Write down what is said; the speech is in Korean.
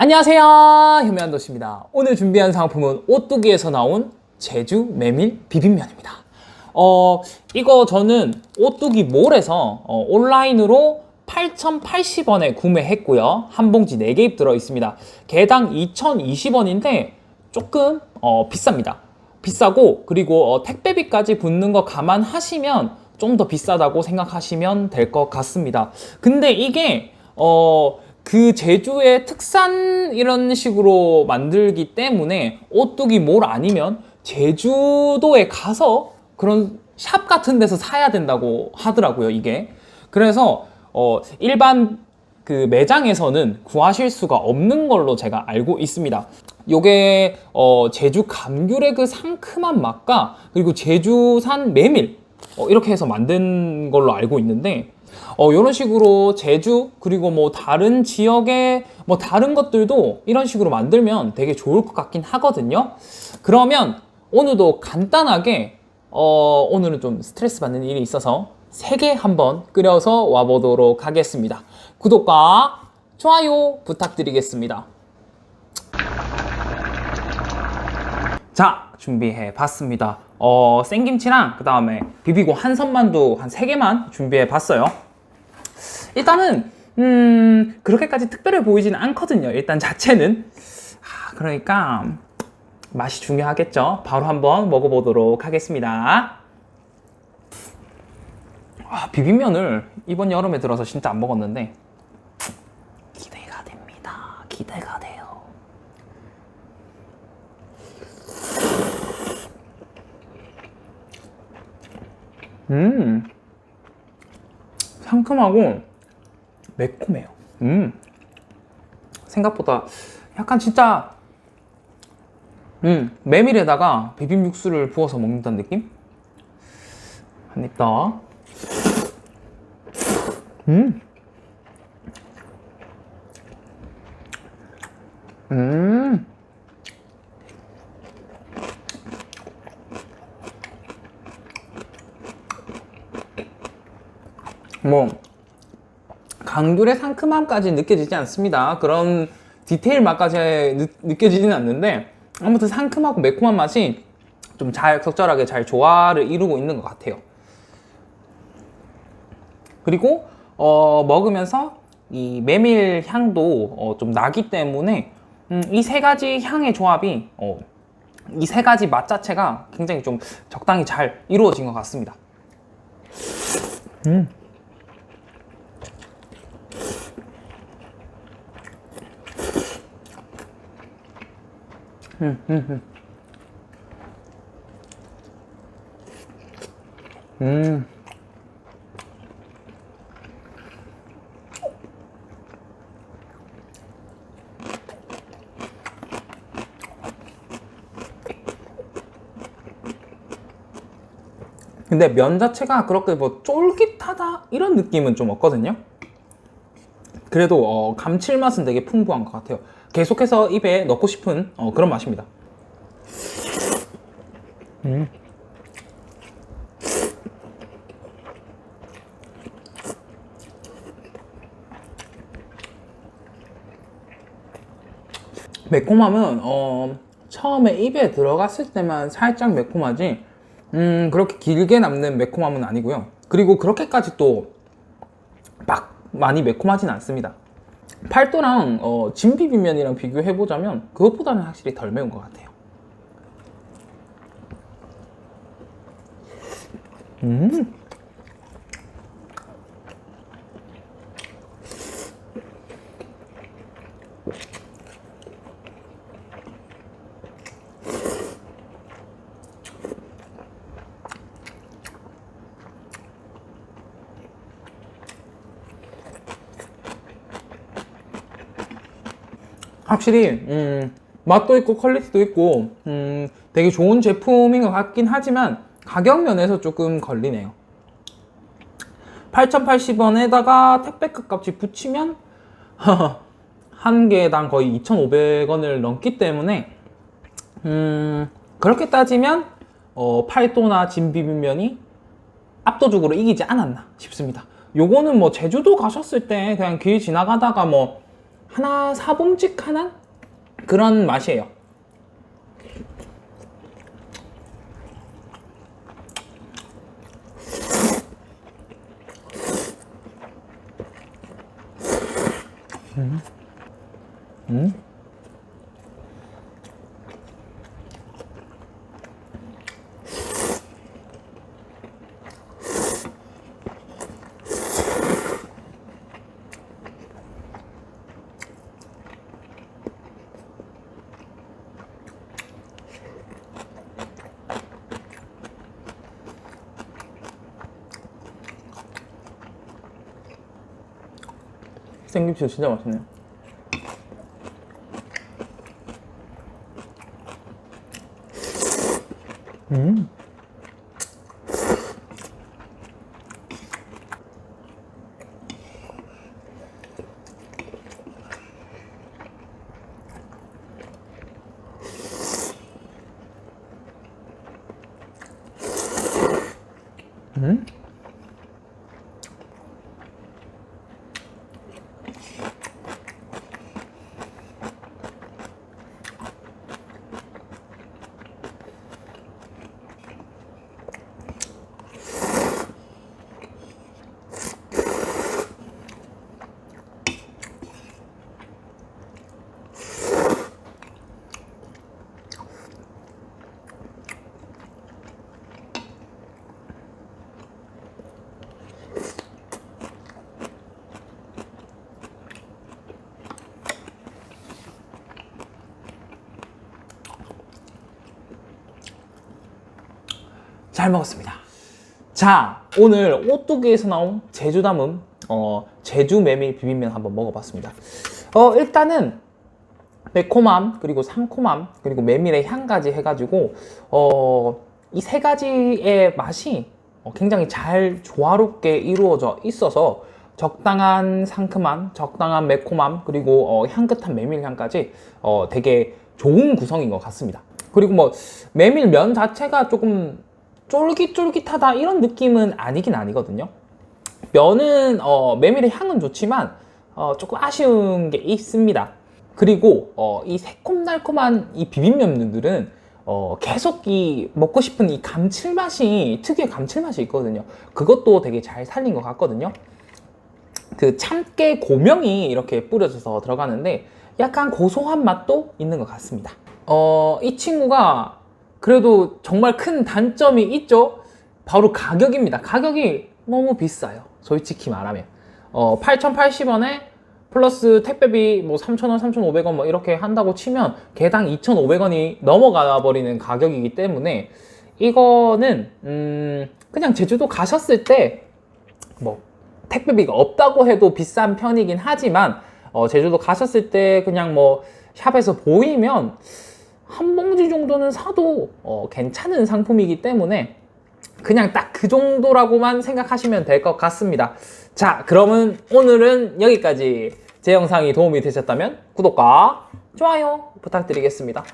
안녕하세요. 현면도씨입니다. 오늘 준비한 상품은 오뚜기에서 나온 제주 메밀 비빔면입니다. 어 이거 저는 오뚜기 몰에서 어, 온라인으로 8,080원에 구매했고요. 한 봉지 4개 들어 있습니다. 개당 2,020원인데 조금 어, 비쌉니다. 비싸고 그리고 어, 택배비까지 붙는 거 감안하시면 좀 더 비싸다고 생각하시면 될 것 같습니다. 근데 이게 어 그 제주의 특산 이런 식으로 만들기 때문에 오뚜기 몰 아니면 제주도에 가서 그런 샵 같은 데서 사야 된다고 하더라고요, 이게. 그래서 어 일반 그 매장에서는 구하실 수가 없는 걸로 제가 알고 있습니다. 요게 어 제주 감귤의 그 상큼한 맛과 그리고 제주산 메밀 어, 이렇게 해서 만든 걸로 알고 있는데 어, 이런 식으로 제주 그리고 뭐 다른 지역의 뭐 다른 것들도 이런 식으로 만들면 되게 좋을 것 같긴 하거든요. 그러면 오늘도 간단하게 어, 오늘은 좀 스트레스 받는 일이 있어서 세개 한번 끓여서 와보도록 하겠습니다. 구독과 좋아요 부탁드리겠습니다. 자, 준비해 봤습니다. 어, 생김치랑 그 다음에 비비고 한세 개만 준비해 봤어요. 일단은 음 그렇게까지 특별해 보이지는 않거든요. 일단 자체는 아, 그러니까 맛이 중요하겠죠. 바로 한번 먹어보도록 하겠습니다. 아, 비빔면을 이번 여름에 들어서 진짜 안 먹었는데 기대가 됩니다. 기대가 돼요. 음 상큼하고 매콤해요. 음. 생각보다 약간 진짜 음, 메밀에다가 비빔 육수를 부어서 먹는다는 느낌? 한입 더. 음. 음. 뭐 강귤의 상큼함까지 느껴지지 않습니다. 그런 디테일 맛까지 느, 느껴지지는 않는데 아무튼 상큼하고 매콤한 맛이 좀 잘 적절하게 잘 조화를 이루고 있는 것 같아요. 그리고 어, 먹으면서 이 메밀 향도 어, 좀 나기 때문에 음, 이세 가지 향의 조합이 어, 이세 가지 맛 자체가 굉장히 좀 적당히 잘 이루어진 것 같습니다. 음. 음. 근데 면 자체가 그렇게 뭐 쫄깃하다 이런 느낌은 좀 없거든요. 그래도 어, 감칠맛은 되게 풍부한 것 같아요. 계속해서 입에 넣고 싶은 어, 그런 맛입니다. 음. 매콤함은 어, 처음에 입에 들어갔을 때만 살짝 매콤하지 음, 그렇게 길게 남는 매콤함은 아니고요. 그리고 그렇게까지 또 막 많이 매콤하진 않습니다. 팔도랑 어, 진비빔면이랑 비교해보자면 그것보다는 확실히 덜 매운 것 같아요. 음. 확실히 음, 맛도 있고 퀄리티도 있고 음, 되게 좋은 제품인 것 같긴 하지만 가격 면에서 조금 걸리네요. 8,080원에다가 택배값 값이 붙이면 한 개당 거의 2,500원을 넘기 때문에 음, 그렇게 따지면 어, 팔도나 진비빔면이 압도적으로 이기지 않았나 싶습니다. 요거는 뭐 제주도 가셨을 때 그냥 길 지나가다가 뭐 하나 사봄직한 그런 맛이에요. 생김치 진짜 맛있네요. 음. 음? 잘 먹었습니다. 자, 오늘 오뚜기에서 나온 제주 담음 어, 제주 메밀 비빔면 한번 먹어봤습니다. 어, 일단은 매콤함 그리고 상콤함 그리고 메밀의 향까지 해가지고 어, 이 세 가지의 맛이 어, 굉장히 잘 조화롭게 이루어져 있어서 적당한 상큼함, 적당한 매콤함 그리고 어, 향긋한 메밀 향까지 어, 되게 좋은 구성인 것 같습니다. 그리고 뭐 메밀면 자체가 조금 쫄깃쫄깃하다 이런 느낌은 아니긴 아니거든요. 면은 어, 메밀의 향은 좋지만 어, 조금 아쉬운 게 있습니다. 그리고 어, 이 새콤달콤한 이 비빔면들은 어, 계속 이 먹고 싶은 이 감칠맛이 특유의 감칠맛이 있거든요. 그것도 되게 잘 살린 것 같거든요. 그 참깨 고명이 이렇게 뿌려져서 들어가는데 약간 고소한 맛도 있는 것 같습니다. 어, 이 친구가 그래도 정말 큰 단점이 있죠. 바로 가격입니다. 가격이 너무 비싸요. 솔직히 말하면. 어, 8,080원에 플러스 택배비 뭐 3,000원, 3,500원 뭐 이렇게 한다고 치면 개당 2,500원이 넘어가 버리는 가격이기 때문에 이거는 음, 그냥 제주도 가셨을 때 뭐 택배비가 없다고 해도 비싼 편이긴 하지만 어, 제주도 가셨을 때 그냥 뭐 샵에서 보이면 한 봉지 정도는 사도 어, 괜찮은 상품이기 때문에 그냥 딱 그 정도라고만 생각하시면 될 것 같습니다. 자, 그러면 오늘은 여기까지. 제 영상이 도움이 되셨다면 구독과 좋아요 부탁드리겠습니다.